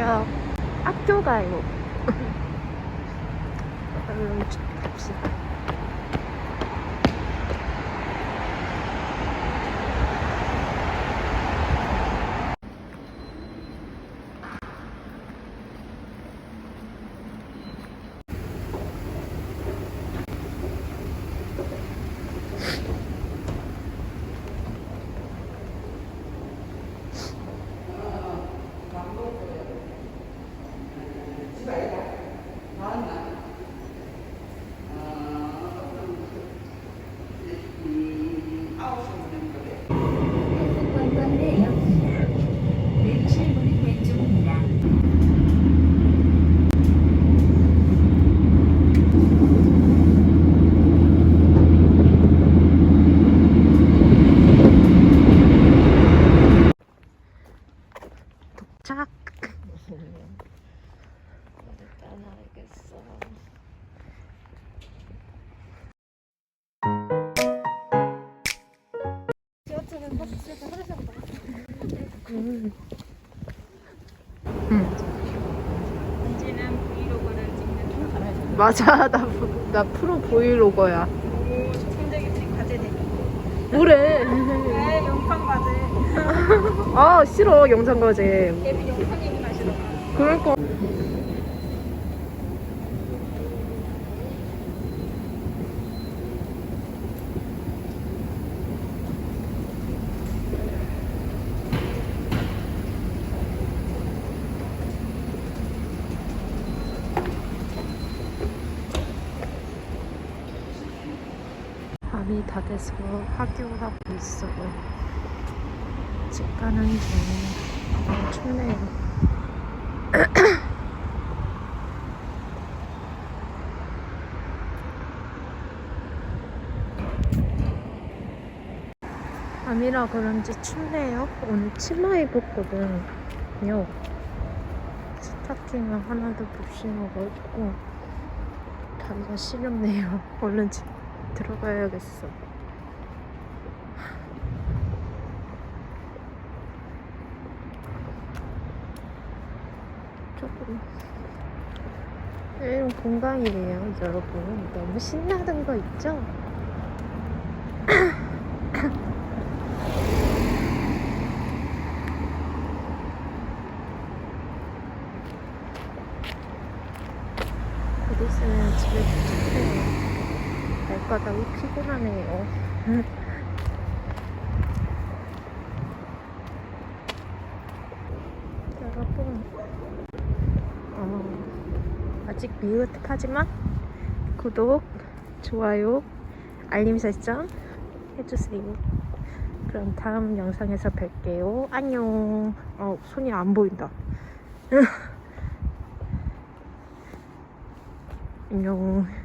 저녁 학교 가요. 아, 얼른 갑시다. 모르겠어. 음. 언제는 브이로그를 찍는 맞아, 나, 나 프로 브이로거야. 뭐래? 네, 영상 과제. 아, 싫어, 영상 과제. 예비 영상이긴 하시더라. 그럴 거. 밤이 다 돼서 하교하고 있어요. 집 가는 중에 너무 춥네요. 밤이라 그런지 춥네요. 오늘 치마 입었거든요. 스타킹을 하나도 못 신어가지고 다리가 시렵네요. 얼른 집 들어가야겠어. 조금 이런 공간이래요, 여러분. 너무 신나는 거 있죠? 곧 있으면 집에 도착해요. 발바닥이 피곤하네요. 여러분, 어, 아직 미흡하지만 구독, 좋아요, 알림 설정 해주세요. 그럼 다음 영상에서 뵐게요. 안녕. 어, 손이 안 보인다. 안녕.